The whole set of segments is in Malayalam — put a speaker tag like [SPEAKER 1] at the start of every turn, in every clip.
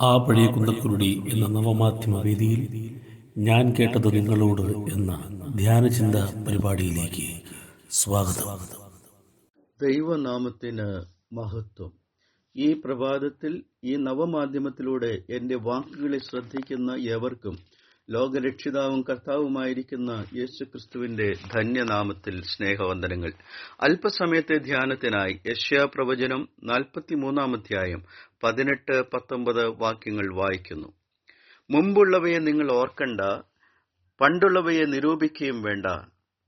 [SPEAKER 1] ആ പഴയ കുന്തക്കുരുടി എന്ന നവമാധ്യമ വേദിയിൽ ഞാൻ കേട്ടത് നിങ്ങളോട് എന്ന ധ്യാനചിന്ത പരിപാടിയിലേക്ക് സ്വാഗതം.
[SPEAKER 2] ദൈവനാമത്തിന് മഹത്വം. ഈ പ്രഭാതത്തിൽ ഈ നവമാധ്യമത്തിലൂടെ എന്റെ വാക്കുകളെ ശ്രദ്ധിക്കുന്ന ഏവർക്കും ലോകരക്ഷിതാവും കർത്താവുമായിരിക്കുന്ന യേശുക്രിസ്തുവിന്റെ ധന്യനാമത്തിൽ സ്നേഹവന്ദനങ്ങൾ. അല്പസമയത്തെ ധ്യാനത്തിനായി യശ്യാ പ്രവചനം നാൽപ്പത്തിമൂന്നാം അധ്യായം പതിനെട്ട് പത്തൊമ്പത് വാക്യങ്ങൾ വായിക്കുന്നു. മുമ്പുള്ളവയെ നിങ്ങൾ ഓർക്കണ്ട പണ്ടുള്ളവയെ നിരൂപിക്കുകയും വേണ്ട.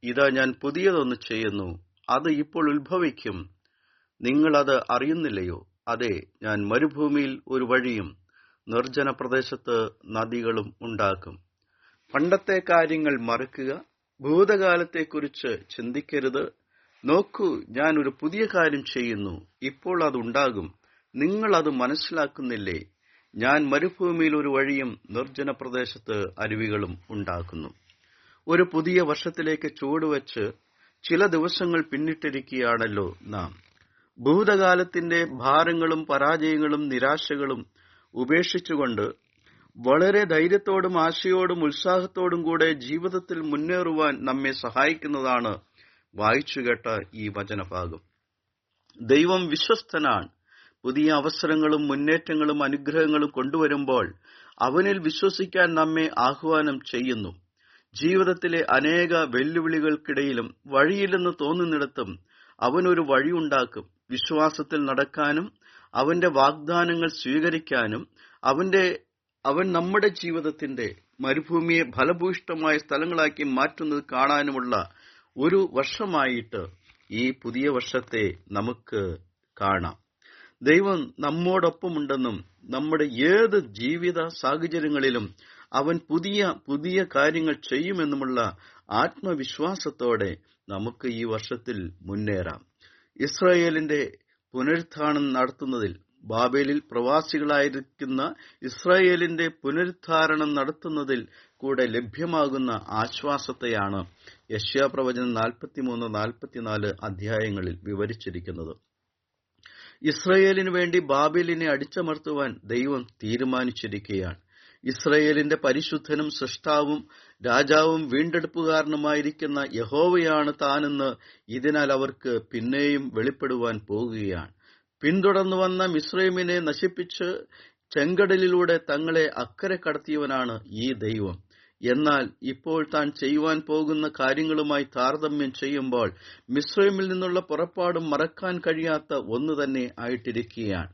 [SPEAKER 2] ഇതാ ഞാൻ പുതിയതൊന്ന് ചെയ്യുന്നു അത് ഇപ്പോൾ ഉത്ഭവിക്കും. നിങ്ങൾ അത് അറിയുന്നില്ലയോ? അതെ ഞാൻ മരുഭൂമിയിൽ ഒരു വഴിയും നിർജന പ്രദേശത്ത് നദികളും ഉണ്ടാക്കും. പണ്ടത്തെ കാര്യങ്ങൾ മറക്കുക ഭൂതകാലത്തെക്കുറിച്ച് ചിന്തിക്കരുത്. നോക്കൂ ഞാൻ ഒരു പുതിയ കാര്യം ചെയ്യുന്നു. ഇപ്പോൾ അതുണ്ടാകും നിങ്ങൾ അത് മനസ്സിലാക്കുന്നില്ലേ? ഞാൻ മരുഭൂമിയിൽ ഒരു വഴിയും നിർജന പ്രദേശത്ത് അരുവികളും ഉണ്ടാക്കുന്നു. ഒരു പുതിയ വർഷത്തിലേക്ക് ചുവടുവെച്ച് ചില ദിവസങ്ങൾ പിന്നിട്ടിരിക്കുകയാണല്ലോ നാം. ഭൂതകാലത്തിന്റെ ഭാരങ്ങളും പരാജയങ്ങളും നിരാശകളും ഉപേക്ഷിച്ചുകൊണ്ട് വളരെ ധൈര്യത്തോടും ആശയോടും ഉത്സാഹത്തോടും കൂടെ ജീവിതത്തിൽ മുന്നേറുവാൻ നമ്മെ സഹായിക്കുന്നതാണ് വായിച്ചുകേട്ട ഈ വചനഭാഗം. ദൈവം വിശ്വസ്തനാണ്. പുതിയ അവസരങ്ങളും മുന്നേറ്റങ്ങളും അനുഗ്രഹങ്ങളും കൊണ്ടുവരുമ്പോൾ അവനിൽ വിശ്വസിക്കാൻ നമ്മെ ആഹ്വാനം ചെയ്യുന്നു. ജീവിതത്തിലെ അനേക വെല്ലുവിളികൾക്കിടയിലും വഴിയില്ലെന്ന് തോന്നുന്നിടത്തും അവനൊരു വഴിയുണ്ടാക്കും വിശ്വാസത്തിൽ നടക്കാനും അവന്റെ വാഗ്ദാനങ്ങൾ സ്വീകരിക്കാനും അവന്റെ അവൻ നമ്മുടെ ജീവിതത്തിന്റെ മരുഭൂമിയെ ഫലഭൂയിഷ്ടമായ സ്ഥലങ്ങളാക്കി മാറ്റുന്നത് കാണാനുമുള്ള ഒരു വർഷമായിട്ട് ഈ പുതിയ വർഷത്തെ നമുക്ക് കാണാം. ദൈവം നമ്മോടൊപ്പമുണ്ടെന്നും നമ്മുടെ ഏത് ജീവിത സാഹചര്യങ്ങളിലും അവൻ പുതിയ പുതിയ കാര്യങ്ങൾ ചെയ്യുമെന്നുമുള്ള ആത്മവിശ്വാസത്തോടെ നമുക്ക് ഈ വർഷത്തിൽ മുന്നേറാം. ഇസ്രായേലിന്റെ പുനരുത്ഥാനം നടത്തുന്നതിൽ ബാബേലിൽ പ്രവാസികളായിരിക്കുന്ന ഇസ്രായേലിന്റെ പുനരുദ്ധാരണം നടത്തുന്നതിൽ കൂടെ ലഭ്യമാകുന്ന ആശ്വാസത്തെയാണ് യശ്യാപ്രവചനം നാൽപ്പത്തിമൂന്ന് നാൽപ്പത്തിനാല് അധ്യായങ്ങളിൽ വിവരിച്ചിരിക്കുന്നത്. ഇസ്രയേലിനു വേണ്ടി ബാബേലിനെ അടിച്ചമർത്തുവാൻ ദൈവം തീരുമാനിച്ചിരിക്കുകയാണ്. ഇസ്രയേലിന്റെ പരിശുദ്ധനും സൃഷ്ടാവും രാജാവും വീണ്ടെടുപ്പുകാരനുമായിരിക്കുന്ന യഹോവയാണ് താനെന്ന് ഇതിനാൽ അവർക്ക് പിന്നെയും വെളിപ്പെടുവാൻ പോകുകയാണ്. പിന്തുടർന്നു വന്ന മിശ്രൈമിനെ നശിപ്പിച്ച് ചെങ്കടലിലൂടെ തങ്ങളെ അക്കരെ കടത്തിയവനാണ് ഈ ദൈവം. എന്നാൽ ഇപ്പോൾ താൻ ചെയ്യുവാൻ പോകുന്ന കാര്യങ്ങളുമായി താരതമ്യം ചെയ്യുമ്പോൾ മിശ്രൈമിൽ നിന്നുള്ള പുറപ്പാടും മറക്കാൻ കഴിയാത്ത ഒന്ന് തന്നെ ആയിട്ടിരിക്കുകയാണ്.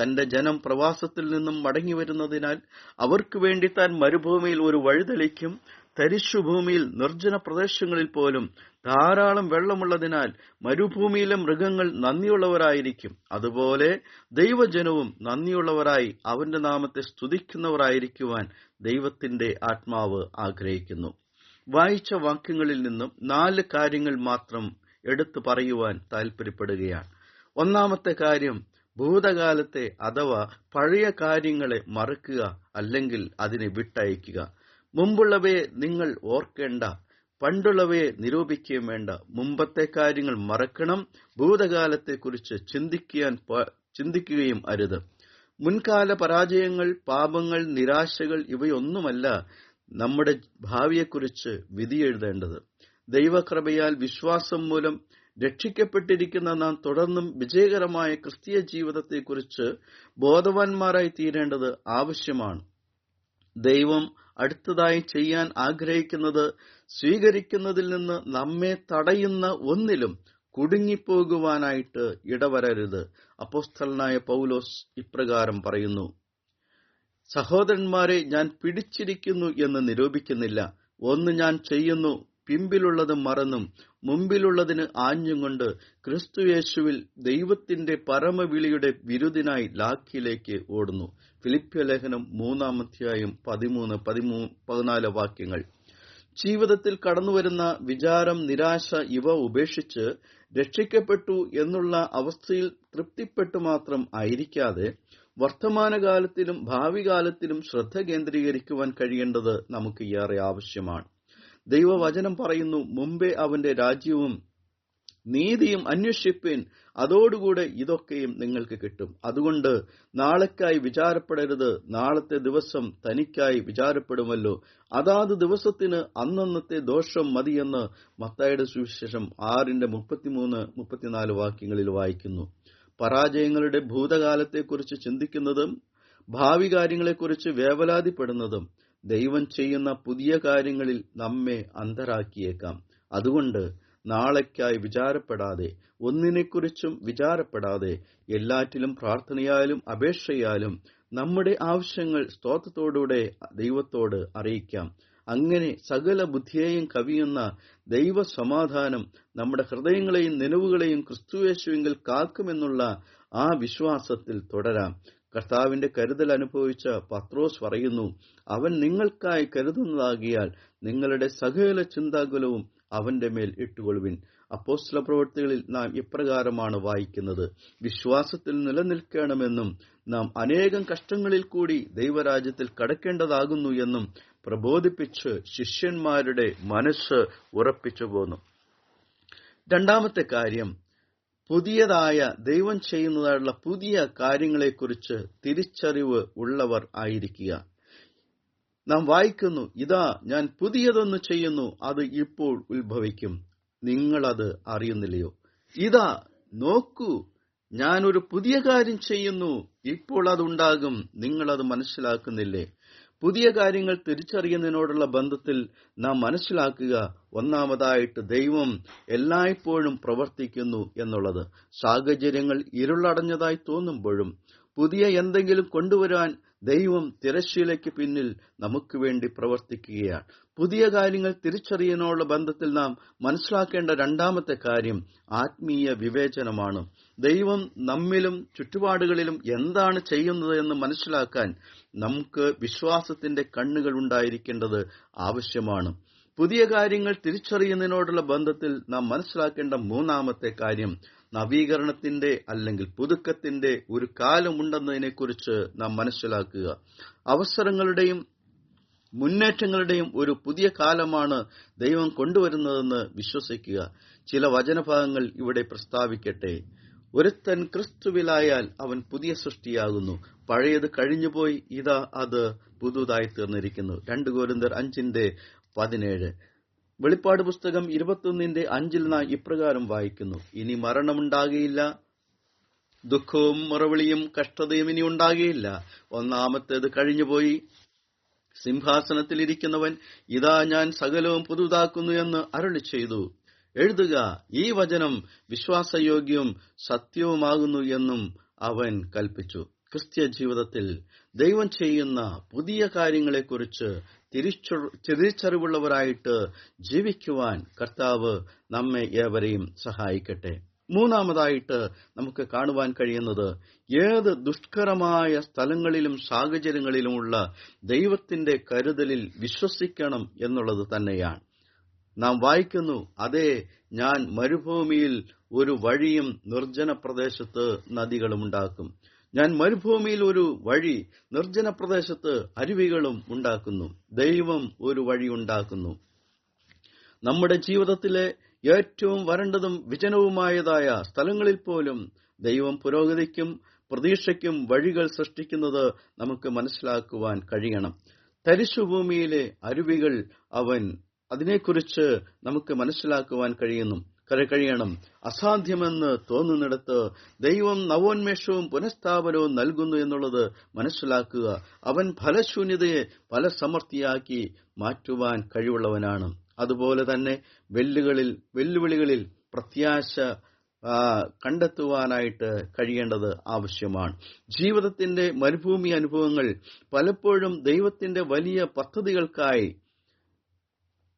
[SPEAKER 2] തന്റെ ജനം പ്രവാസത്തിൽ നിന്നും മടങ്ങി വരുന്നതിനാൽ അവർക്ക് വേണ്ടി താൻ മരുഭൂമിയിൽ ഒരു വഴിതെളിക്കും തരിശുഭൂമിയിൽ നിർജന പ്രദേശങ്ങളിൽ പോലും ധാരാളം വെള്ളമുള്ളതിനാൽ മരുഭൂമിയിലെ മൃഗങ്ങൾ നന്ദിയുള്ളവരായിരിക്കും. അതുപോലെ ദൈവജനവും നന്ദിയുള്ളവരായി അവന്റെ നാമത്തെ സ്തുതിക്കുന്നവരായിരിക്കുവാൻ ദൈവത്തിന്റെ ആത്മാവ് ആഗ്രഹിക്കുന്നു. വായിച്ച വാക്യങ്ങളിൽ നിന്നും നാല് കാര്യങ്ങൾ മാത്രം എടുത്തു പറയുവാൻ താൽപര്യപ്പെടുകയാണ് ഒന്നാമത്തെ കാര്യം ഭൂതകാലത്തെ അഥവാ പഴയ കാര്യങ്ങളെ മറക്കുക അല്ലെങ്കിൽ അതിനെ വിട്ടയക്കുക. മുമ്പുള്ളവയെ നിങ്ങൾ ഓർക്കേണ്ട പണ്ടുള്ളവയെ നിരൂപിക്കുകയും വേണ്ട. മുമ്പത്തെ കാര്യങ്ങൾ മറക്കണം ഭൂതകാലത്തെക്കുറിച്ച് ചിന്തിക്കാൻ ചിന്തിക്കുകയും അരുത്. മുൻകാല പരാജയങ്ങൾ പാപങ്ങൾ നിരാശകൾ ഇവയൊന്നുമല്ല നമ്മുടെ ഭാവിയെക്കുറിച്ച് വിധിയെഴുതേണ്ടത് ദൈവകൃപയാൽ വിശ്വാസം മൂലം രക്ഷിക്കപ്പെട്ടിരിക്കുന്ന നാം തുടർന്നും വിജയകരമായ ക്രിസ്തീയ ജീവിതത്തെക്കുറിച്ച് ബോധവാന്മാരായി തീരേണ്ടത് ആവശ്യമാണ്. ദൈവം അടുത്തതായി ചെയ്യാൻ ആഗ്രഹിക്കുന്നത് സ്വീകരിക്കുന്നതിൽ നിന്ന് നമ്മെ തടയുന്ന ഒന്നിലും കുടുങ്ങിപ്പോകുവാനായിട്ട് ഇടവരരുത്. അപ്പോസ്തലനായ പൗലോസ് ഇപ്രകാരം പറയുന്നു സഹോദരന്മാരെ ഞാൻ പിടിച്ചിരിക്കുന്നു എന്ന് നിരൂപിക്കുന്നില്ല. ഒന്ന് ഞാൻ ചെയ്യുന്നു പിമ്പിലുള്ളത് മറന്നും മുമ്പിലുള്ളതിന് ആഞ്ഞും കൊണ്ട് ക്രിസ്തുയേശുവിൽ ദൈവത്തിന്റെ പരമവിളിയുടെ വിരുദിനായി ലാക്കിലേക്ക് ഓടുന്നു. ഫിലിപ്പ്യ ലേഖനം മൂന്നാം പതിമൂന്ന് പതിമൂ പതിനാല് വാക്യങ്ങൾ. ജീവിതത്തിൽ കടന്നുവരുന്ന വിചാരം നിരാശ ഇവ ഉപേക്ഷിച്ച് രക്ഷിക്കപ്പെട്ടു എന്നുള്ള അവസ്ഥയിൽ തൃപ്തിപ്പെട്ടു മാത്രം ആയിരിക്കാതെ വർത്തമാനകാലത്തിലും ഭാവി കാലത്തിലും ശ്രദ്ധ കേന്ദ്രീകരിക്കുവാൻ കഴിയേണ്ടത് നമുക്ക് ഏറെ ആവശ്യമാണ്. ദൈവവചനം പറയുന്നു മുമ്പേ അവന്റെ രാജ്യവും നീതിയും അന്വേഷിപ്പിൻ അതോടുകൂടെ ഇതൊക്കെയും നിങ്ങൾക്ക് കിട്ടും. അതുകൊണ്ട് നാളെക്കായി വിചാരപ്പെടരുത് നാളത്തെ ദിവസം തനിക്കായി വിചാരപ്പെടുമല്ലോ. അതാത് ദിവസത്തിന് അന്നന്നത്തെ ദോഷം മതിയെന്ന് മത്തായുടെ സുവിശേഷം ആറിന്റെ മുപ്പത്തിമൂന്ന് മുപ്പത്തിനാല് വാക്യങ്ങളിൽ വായിക്കുന്നു. പരാജയങ്ങളുടെ ഭൂതകാലത്തെക്കുറിച്ച് ചിന്തിക്കുന്നതും ഭാവി കാര്യങ്ങളെക്കുറിച്ച് വേവലാതിപ്പെടുന്നതും ദൈവം ചെയ്യുന്ന പുതിയ കാര്യങ്ങളിൽ നമ്മെ അന്തരാക്കിയേക്കാം. അതുകൊണ്ട് നാളേക്കായി വിചാരപ്പെടാതെ ഒന്നിനെക്കുറിച്ചും വിചാരപ്പെടാതെ എല്ലാറ്റിലും പ്രാർത്ഥനയാലും അപേക്ഷയാലും നമ്മുടെ ആവശ്യങ്ങൾ സ്തോത്രത്തോടുകൂടെ ദൈവത്തോട് അറിയിക്കാം. അങ്ങനെ സകല ബുദ്ധിയെയും കവിയുന്ന ദൈവ സമാധാനം നമ്മുടെ ഹൃദയങ്ങളെയും നിലവുകളെയും ക്രിസ്തുവേശുവിങ്കിൽ കാക്കുമെന്നുള്ള ആ വിശ്വാസത്തിൽ തുടരാം. കർത്താവിന്റെ കരുതൽ അനുഭവിച്ച പത്രോസ് പറയുന്നു അവൻ നിങ്ങൾക്കായി കരുതുന്നതാകിയാൽ നിങ്ങളുടെ സകല ചിന്താകുലവും അവന്റെ മേൽ ഇട്ടുകൊള്ളുവിൻ. അപ്പോസ്ല പ്രവൃത്തികളിൽ നാം ഇപ്രകാരമാണ് വായിക്കുന്നത് വിശ്വാസത്തിൽ നിലനിൽക്കണമെന്നും നാം അനേകം കഷ്ടങ്ങളിൽ കൂടി ദൈവരാജ്യത്തിൽ കടക്കേണ്ടതാകുന്നു എന്നും പ്രബോധിപ്പിച്ച് ശിഷ്യന്മാരുടെ മനസ്സ് ഉറപ്പിച്ചു പോന്നു. രണ്ടാമത്തെ കാര്യം പുതിയതായ ദൈവം ചെയ്യുന്നതായുള്ള പുതിയ കാര്യങ്ങളെക്കുറിച്ച് തിരിച്ചറിവ് ഉള്ളവർ ആയിരിക്കുക. നാം വായിക്കുന്നു ഇതാ ഞാൻ പുതിയതൊന്ന് ചെയ്യുന്നു അത് ഇപ്പോൾ ഉത്ഭവിക്കും. നിങ്ങളത് അറിയുന്നില്ലയോ? ഇതാ നോക്കൂ ഞാനൊരു പുതിയ കാര്യം ചെയ്യുന്നു ഇപ്പോൾ അതുണ്ടാകും. നിങ്ങളത് മനസ്സിലാക്കുന്നില്ലേ? പുതിയ കാര്യങ്ങൾ തിരിച്ചറിയുന്നതിനോടുള്ള ബന്ധത്തിൽ നാം മനസ്സിലാക്കുക ഒന്നാമതായിട്ട് ദൈവം എല്ലായ്പ്പോഴും പ്രവർത്തിക്കുന്നു എന്നുള്ളത്. സാഹചര്യങ്ങൾ ഇരുളടഞ്ഞതായി തോന്നുമ്പോഴും പുതിയ എന്തെങ്കിലും കൊണ്ടുവരാൻ ദൈവം തിരശ്ശീലയ്ക്ക് പിന്നിൽ നമുക്ക് വേണ്ടി പ്രവർത്തിക്കുകയാണ്. പുതിയ കാര്യങ്ങൾ തിരിച്ചറിയാനുള്ള ബന്ധത്തിൽ നാം മനസ്സിലാക്കേണ്ട രണ്ടാമത്തെ കാര്യം ആത്മീയ വിവേചനമാണ്. ദൈവം നമ്മിലും ചുറ്റുപാടുകളിലും എന്താണ് ചെയ്യുന്നത് എന്ന് മനസ്സിലാക്കാൻ നമുക്ക് വിശ്വാസത്തിന്റെ കണ്ണുകൾ ഉണ്ടായിരിക്കേണ്ടത് ആവശ്യമാണ്. പുതിയ കാര്യങ്ങൾ തിരിച്ചറിയുന്നതിനോടുള്ള ബന്ധത്തിൽ നാം മനസ്സിലാക്കേണ്ട മൂന്നാമത്തെ കാര്യം നവീകരണത്തിന്റെ അല്ലെങ്കിൽ പുതുക്കത്തിന്റെ ഒരു കാലമുണ്ടെന്നതിനെക്കുറിച്ച് നാം മനസ്സിലാക്കുക. അവസരങ്ങളുടെയും മുന്നേറ്റങ്ങളുടെയും ഒരു പുതിയ കാലമാണ് ദൈവം കൊണ്ടുവരുന്നതെന്ന് വിശ്വസിക്കുക. ചില വചനഭാഗങ്ങൾ ഇവിടെ പ്രസ്താവിക്കട്ടെ. ഒരുത്തൻ ക്രിസ്തുവിലായാൽ അവൻ പുതിയ സൃഷ്ടിയാകുന്നു. പഴയത് കഴിഞ്ഞുപോയി ഇതാ അത് പുതുതായി തീർന്നിരിക്കുന്നു. രണ്ട് കോരിന്തർ അഞ്ചിന്റെ പതിനേഴ്. വെളിപ്പാട് പുസ്തകം ഇരുപത്തൊന്നിന്റെ അഞ്ചിൽ നാം ഇപ്രകാരം വായിക്കുന്നു. ഇനി മരണമുണ്ടാകുകയില്ല ദുഃഖവും മുറവിളിയും കഷ്ടതയും ഇനി ഉണ്ടാകുകയില്ല ഒന്നാമത്തേത് കഴിഞ്ഞുപോയി. സിംഹാസനത്തിൽ ഇരിക്കുന്നവൻ ഇതാ ഞാൻ സകലവും പുതുതാക്കുന്നു എന്ന് അരുളി ചെയ്തു. എഴുതുക ഈ വചനം വിശ്വാസയോഗ്യവും സത്യവുമാകുന്നു എന്നും അവൻ കൽപ്പിച്ചു. ക്രിസ്ത്യ ജീവിതത്തിൽ ദൈവം ചെയ്യുന്ന പുതിയ കാര്യങ്ങളെക്കുറിച്ച് തിരിച്ചു- തിരിച്ചറിവുള്ളവരായിട്ട് ജീവിക്കുവാൻ കർത്താവ് നമ്മെ ഏവരെയും സഹായിക്കട്ടെ. മൂന്നാമതായിട്ട് നമുക്ക് കാണുവാൻ കഴിയുന്നത് ഏത് ദുഷ്കരമായ സ്ഥലങ്ങളിലും സാഹചര്യങ്ങളിലുമുള്ള ദൈവത്തിന്റെ കരുതലിൽ വിശ്വസിക്കണം എന്നുള്ളത് തന്നെയാണ്. നാം വായിക്കുന്നു അതെ ഞാൻ മരുഭൂമിയിൽ ഒരു വഴിയും നിർജന പ്രദേശത്ത് നദികളും ഉണ്ടാക്കും ഞാൻ മരുഭൂമിയിൽ ഒരു വഴി നിർജന പ്രദേശത്ത് അരുവികളും ഉണ്ടാക്കുന്നു. ദൈവം ഒരു വഴി ഉണ്ടാക്കുന്നു. നമ്മുടെ ജീവിതത്തിലെ ഏറ്റവും വരണ്ടതും വിജനവുമായതായ സ്ഥലങ്ങളിൽ പോലും ദൈവം പുരോഗതിക്കും പ്രതീക്ഷയ്ക്കും വഴികൾ സൃഷ്ടിക്കുന്നത് നമുക്ക് മനസ്സിലാക്കുവാൻ കഴിയണം. തരിശുഭൂമിയിലെ അരുവികൾ അവൻ അതിനെക്കുറിച്ച് നമുക്ക് മനസ്സിലാക്കുവാൻ കഴിയുന്നു. കഴിയണം. അസാധ്യമെന്ന് തോന്നുന്നിടത്ത് ദൈവം നവോന്മേഷവും പുനഃസ്ഥാപനവും നൽകുന്നു എന്നുള്ളത് മനസ്സിലാക്കുക. അവൻ ഫലശൂന്യതയെ ഫലസമൃദ്ധിയാക്കി മാറ്റുവാൻ കഴിവുള്ളവനാണ്. അതുപോലെ തന്നെ വെല്ലുകളിൽ വെല്ലുവിളികളിൽ പ്രത്യാശ കണ്ടെത്തുവാനായിട്ട് കഴിയേണ്ടത് ആവശ്യമാണ്. ജീവിതത്തിന്റെ മരുഭൂമി അനുഭവങ്ങൾ പലപ്പോഴും ദൈവത്തിന്റെ വലിയ പദ്ധതികൾക്കായി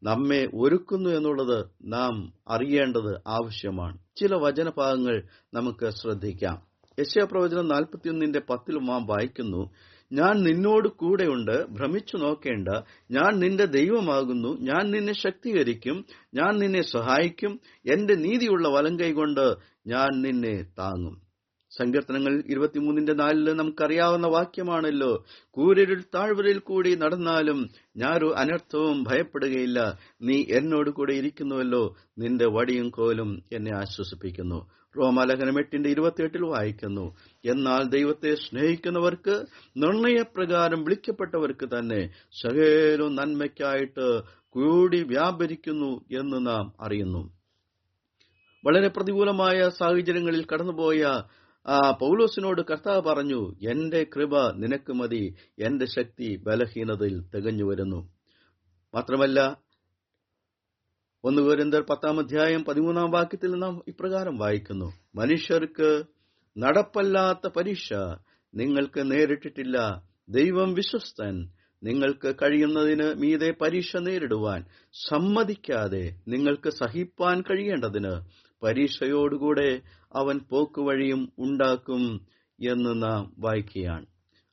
[SPEAKER 2] നമ്മെ ഒരുക്കുന്നു എന്നുള്ളത് നാം അറിയേണ്ടത് ആവശ്യമാണ്. ചില വചനഭാഗങ്ങൾ നമുക്ക് ശ്രദ്ധിക്കാം. യശയപ്രവചനം നാൽപ്പത്തിയൊന്നിന്റെ പത്തിൽ മാം വായിക്കുന്നു ഞാൻ നിന്നോട് കൂടെയുണ്ട് ഭ്രമിച്ചു നോക്കേണ്ട. ഞാൻ നിന്റെ ദൈവമാകുന്നു ഞാൻ നിന്നെ ശക്തീകരിക്കും ഞാൻ നിന്നെ സഹായിക്കും. എന്റെ നീതിയുള്ള വലം കൈകൊണ്ട് ഞാൻ നിന്നെ താങ്ങും. സങ്കീർത്തനങ്ങൾ ഇരുപത്തിമൂന്നിന്റെ നാലിൽ നമുക്കറിയാവുന്ന വാക്യമാണല്ലോ കൂരിരുൾ താഴ്വരയിൽ കൂടി നടന്നാലും ഞാനൊരു അനർത്ഥവും ഭയപ്പെടുകയില്ല. നീ എന്നോട് കൂടെ ഇരിക്കുന്നുവല്ലോ നിന്റെ വടിയും കോലും എന്നെ ആശ്വസിപ്പിക്കുന്നു. റോമാലകനം എട്ടിന്റെ ഇരുപത്തിയെട്ടിൽ വായിക്കുന്നു എന്നാൽ ദൈവത്തെ സ്നേഹിക്കുന്നവർക്ക് നിർണയപ്രകാരം വിളിക്കപ്പെട്ടവർക്ക് തന്നെ സകേലും നന്മയ്ക്കായിട്ട് കൂടി വ്യാപരിക്കുന്നു എന്ന് നാം അറിയുന്നു. വളരെ പ്രതികൂലമായ സാഹചര്യങ്ങളിൽ കടന്നുപോയ ആ പൗലോസിനോട് കർത്താവ് പറഞ്ഞു എന്റെ കൃപ നിനക്ക് മതി എന്റെ ശക്തി ബലഹീനതയിൽ തികഞ്ഞു വരുന്നു. മാത്രമല്ല ഒന്ന് പത്താം അധ്യായം പതിമൂന്നാം വാക്യത്തിൽ നാം ഇപ്രകാരം വായിക്കുന്നു മനുഷ്യർക്ക് നടപ്പല്ലാത്ത പരീക്ഷ നിങ്ങൾക്ക് നേരിട്ടിട്ടില്ല. ദൈവം വിശ്വസ്തൻ നിങ്ങൾക്ക് കഴിയുന്നതിന് മീതെ പരീക്ഷ നേരിടുവാൻ സമ്മതിക്കാതെ നിങ്ങൾക്ക് സഹിപ്പാൻ കഴിയേണ്ടതിന് പരീക്ഷയോടുകൂടെ അവൻ പോക്കുവഴിയും ഉണ്ടാക്കും എന്ന് നാം വായിക്കുകയാണ്.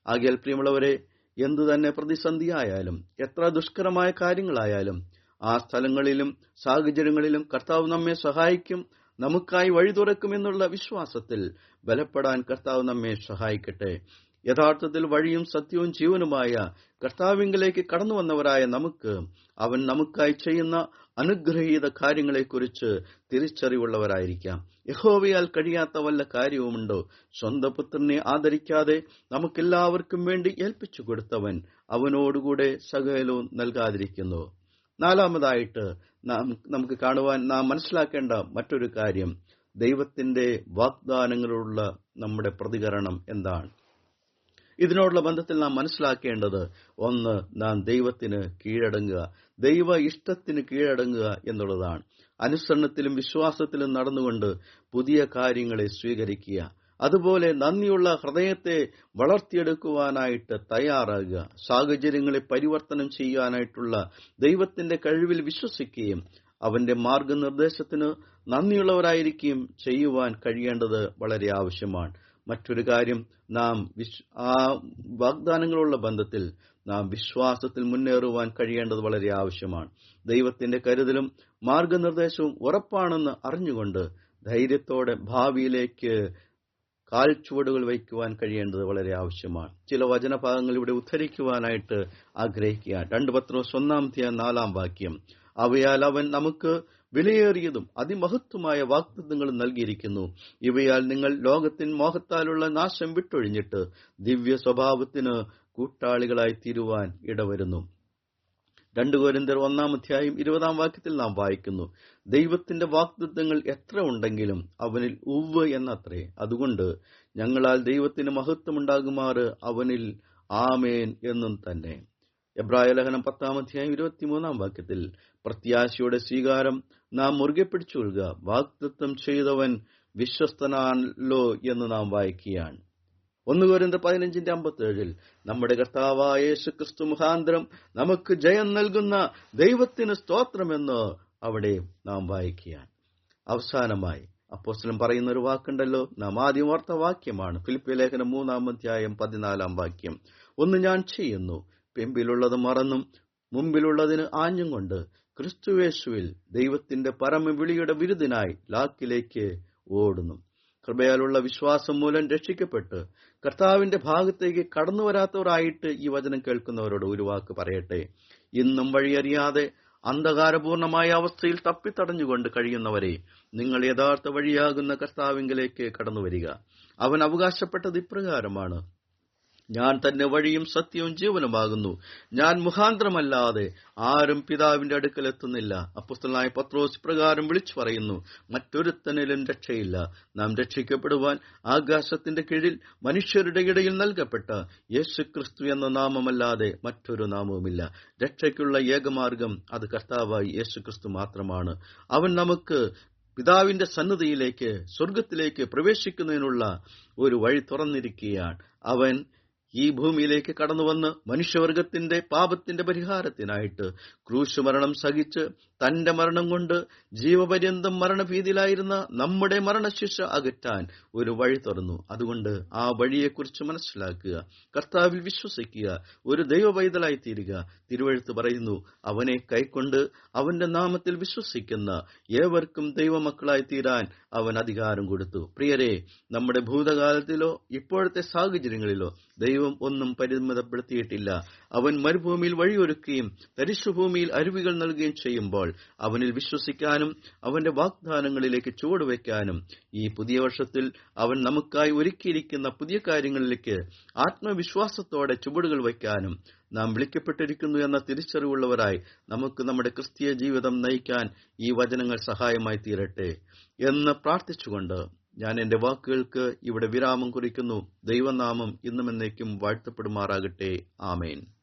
[SPEAKER 2] ആകെ പ്രിയമുള്ളവരെ എന്തു തന്നെ പ്രതിസന്ധിയായാലും എത്ര ദുഷ്കരമായ കാര്യങ്ങളായാലും ആ സ്ഥലങ്ങളിലും സാഹചര്യങ്ങളിലും കർത്താവ് നമ്മെ സഹായിക്കും നമുക്കായി വഴി തുറക്കുമെന്നുള്ള വിശ്വാസത്തിൽ ബലപ്പെടാൻ കർത്താവ് നമ്മെ സഹായിക്കട്ടെ. യഥാർത്ഥത്തിൽ വഴിയും സത്യവും ജീവനുമായ കർത്താവിങ്കിലേക്ക് കടന്നു വന്നവരായ നമുക്ക് അവൻ നമുക്കായി ചെയ്യുന്ന അനുഗ്രഹീത കാര്യങ്ങളെക്കുറിച്ച് തിരിച്ചറിവുള്ളവരായിരിക്കാം. യഹോവയാൽ കഴിയാത്ത വല്ല കാര്യവുമുണ്ടോ? സ്വന്തം പുത്രനെ ആദരിക്കാതെ നമുക്കെല്ലാവർക്കും വേണ്ടി ഏൽപ്പിച്ചു കൊടുത്തവൻ അവനോടുകൂടെ സകലവും നൽകാതിരിക്കുന്നു. നാലാമതായിട്ട് നാം നമുക്ക് കാണുവാൻ നാം മനസ്സിലാക്കേണ്ട മറ്റൊരു കാര്യം ദൈവത്തിന്റെ വാഗ്ദാനങ്ങളോടുള്ള നമ്മുടെ പ്രതികരണം എന്താണ്? ഇതിനോടുള്ള ബന്ധത്തിൽ നാം മനസ്സിലാക്കേണ്ടത് ഒന്ന് നാം ദൈവത്തിന് കീഴടങ്ങുക. ദൈവ ഇഷ്ടത്തിന് കീഴടങ്ങുക എന്നുള്ളതാണ്. അനുസരണത്തിലും വിശ്വാസത്തിലും നടന്നുകൊണ്ട് പുതിയ കാര്യങ്ങളെ സ്വീകരിക്കുക. അതുപോലെ നന്ദിയുള്ള ഹൃദയത്തെ വളർത്തിയെടുക്കുവാനായിട്ട് തയ്യാറാകുക. സാഹചര്യങ്ങളെ പരിവർത്തനം ചെയ്യാനായിട്ടുള്ള ദൈവത്തിന്റെ കഴിവിൽ വിശ്വസിക്കുകയും അവന്റെ മാർഗനിർദ്ദേശത്തിന് നന്ദിയുള്ളവരായിരിക്കുകയും ചെയ്യുവാൻ കഴിയേണ്ടത് വളരെ ആവശ്യമാണ്. മറ്റൊരു കാര്യം നാം ആ വാഗ്ദാനങ്ങളുള്ള ബന്ധത്തിൽ നാം വിശ്വാസത്തിൽ മുന്നേറുവാൻ കഴിയേണ്ടത് വളരെ ആവശ്യമാണ്. ദൈവത്തിന്റെ കരുതലും മാർഗനിർദ്ദേശവും ഉറപ്പാണെന്ന് അറിഞ്ഞുകൊണ്ട് ധൈര്യത്തോടെ ഭാവിയിലേക്ക് കാൽ ചുവടുകൾ വയ്ക്കുവാൻ കഴിയേണ്ടത് വളരെ ആവശ്യമാണ്. ചില വചനഭാഗങ്ങൾ ഇവിടെ ഉദ്ധരിക്കുവാനായിട്ട് ആഗ്രഹിക്കുക രണ്ട് പത്രോസ് ഒന്നാം തീയ നാലാം വാക്യം. അവയാൽ അവൻ നമുക്ക് വിലയേറിയതും അതിമഹത്വമായ വാഗ്ദത്തങ്ങളും നൽകിയിരിക്കുന്നു. ഇവയാൽ നിങ്ങൾ ലോകത്തിൻ മോഹത്താലുള്ള നാശം വിട്ടൊഴിഞ്ഞിട്ട് ദിവ്യ സ്വഭാവത്തിന് കൂട്ടാളികളായി തീരുവാൻ ഇടവരുന്നു. രണ്ടു കോരിന്തർ ഒന്നാം അധ്യായം ഇരുപതാം വാക്യത്തിൽ നാം വായിക്കുന്നു. ദൈവത്തിന്റെ വാഗ്ദത്തങ്ങൾ എത്ര ഉണ്ടെങ്കിലും അവനിൽ ഉവ് എന്നത്രേ. അതുകൊണ്ട് ഞങ്ങളാൽ ദൈവത്തിന് മഹത്വമുണ്ടാകുമാറ് അവനിൽ ആമേൻ എന്നും തന്നെ. എബ്രായ ലഹനം പത്താം അധ്യായം ഇരുപത്തിമൂന്നാം വാക്യത്തിൽ പ്രത്യാശയുടെ സ്വീകാരം നാം മുറുകെ പിടിച്ചുകൊള്ളുക വാഗ്ദത്വം ചെയ്തവൻ വിശ്വസ്തനാണല്ലോ എന്ന് നാം വായിക്കുകയാണ്. ഒന്ന് കോരിന്ത പതിനഞ്ചിന്റെ അമ്പത്തേഴിൽ നമ്മുടെ കർത്താവായ യേശു ക്രിസ്തു മുഖാന്തരം നമുക്ക് ജയം നൽകുന്ന ദൈവത്തിന് സ്തോത്രമെന്ന് അവിടെ നാം വായിക്കുകയാണ്. അവസാനമായി അപ്പോസ്റ്റലം പറയുന്ന ഒരു വാക്കുണ്ടല്ലോ നാം ആദ്യം ഓർത്ത വാക്യമാണ് ഫിലിപ്പിയ ലേഖനം മൂന്നാം അധ്യായം പതിനാലാം വാക്യം. ഒന്ന് ഞാൻ ചെയ്യുന്നു പിമ്പിലുള്ളത് മറന്നും മുമ്പിലുള്ളതിന് ആഞ്ഞും കൊണ്ട് ക്രിസ്തുവേശുവിൽ ദൈവത്തിന്റെ പരമവിളിയുടെ വിരുദിനായി ലാക്കിലേക്ക് ഓടുന്നു. കൃപയാലുള്ള വിശ്വാസം മൂലം രക്ഷിക്കപ്പെട്ട് കർത്താവിന്റെ ഭാഗത്തേക്ക് കടന്നു വരാത്തവരായിട്ട് ഈ വചനം കേൾക്കുന്നവരോട് ഒരു വാക്ക് പറയട്ടെ. ഇന്നും വഴിയറിയാതെ അന്ധകാരപൂർണമായ അവസ്ഥയിൽ തപ്പിത്തടഞ്ഞുകൊണ്ട് കഴിയുന്നവരെ നിങ്ങൾ യഥാർത്ഥ വഴിയാകുന്ന കർത്താവിങ്കിലേക്ക് കടന്നു വരിക. അവൻ അവകാശപ്പെട്ടത് ഇപ്രകാരമാണ്. ഞാൻ തന്നെ വഴിയും സത്യവും ജീവനുമാകുന്നു. ഞാൻ മുഖാന്തരമല്ലാതെ ആരും പിതാവിന്റെ അടുക്കൽ എത്തുന്നില്ല. അപ്പുസ്തലായ പത്രോസ് പ്രകാരം വിളിച്ചു പറയുന്നു മറ്റൊരുത്തനിലും രക്ഷയില്ല. നാം രക്ഷിക്കപ്പെടുവാൻ ആകാശത്തിന്റെ കീഴിൽ മനുഷ്യരുടെ ഇടയിൽ നൽകപ്പെട്ട യേശു ക്രിസ്തു എന്ന നാമമല്ലാതെ മറ്റൊരു നാമവുമില്ല. രക്ഷയ്ക്കുള്ള ഏകമാർഗം അത് കർത്താവായി യേശു ക്രിസ്തു മാത്രമാണ്. അവൻ നമുക്ക് പിതാവിന്റെ സന്നദ്ധയിലേക്ക് സ്വർഗത്തിലേക്ക് പ്രവേശിക്കുന്നതിനുള്ള ഒരു വഴി തുറന്നിരിക്കുകയാണ്. അവൻ ഈ ഭൂമിയിലേക്ക് കടന്നുവന്ന് മനുഷ്യവർഗത്തിന്റെ പാപത്തിന്റെ പരിഹാരത്തിനായിട്ട് ക്രൂശ് മരണം സഹിച്ച് തന്റെ മരണം കൊണ്ട് ജീവപര്യന്തം മരണഭീതിയിലായിരുന്ന നമ്മുടെ മരണശിക്ഷ അകറ്റാൻ ഒരു വഴി തുറന്നു. അതുകൊണ്ട് ആ വഴിയെക്കുറിച്ച് മനസ്സിലാക്കുക കർത്താവിൽ വിശ്വസിക്കുക ഒരു ദൈവ പൈതലായി തീരുക തിരുവഴുത്ത് പറയുന്നു അവനെ കൈക്കൊണ്ട് അവന്റെ നാമത്തിൽ വിശ്വസിക്കുന്ന ഏവർക്കും ദൈവമക്കളായി തീരാൻ അവൻ അധികാരം കൊടുത്തു. പ്രിയരെ നമ്മുടെ ഭൂതകാലത്തിലോ ഇപ്പോഴത്തെ സാഹചര്യങ്ങളിലോ ദൈവം ഒന്നും പരിമിതപ്പെടുത്തിയിട്ടില്ല. അവൻ മരുഭൂമിയിൽ വഴിയൊരുക്കുകയും തരിശുഭൂമിയിൽ അരുവികൾ നൽകുകയും ചെയ്യുമ്പോൾ അവനിൽ വിശ്വസിക്കാനും അവന്റെ വാഗ്ദാനങ്ങളിലേക്ക് ചുവടുവെക്കാനും ഈ പുതിയ വർഷത്തിൽ അവൻ നമുക്കായി ഒരുക്കിയിരിക്കുന്ന പുതിയ കാര്യങ്ങളിലേക്ക് ആത്മവിശ്വാസത്തോടെ ചുവടുകൾ വയ്ക്കാനും നാം വിളിക്കപ്പെട്ടിരിക്കുന്നു എന്ന തിരിച്ചറിവുള്ളവരായി നമുക്ക് നമ്മുടെ ക്രിസ്തീയ ജീവിതം നയിക്കാൻ ഈ വചനങ്ങൾ സഹായമായി തീരട്ടെ എന്ന് പ്രാർത്ഥിച്ചുകൊണ്ട് ഞാൻ എന്റെ വാക്കുകൾക്ക് ഇവിടെ വിരാമം കുറിക്കുന്നു. ദൈവനാമം ഇന്നും എന്നേക്കും വാഴ്ത്തപ്പെടുമാറാകട്ടെ. ആമേൻ.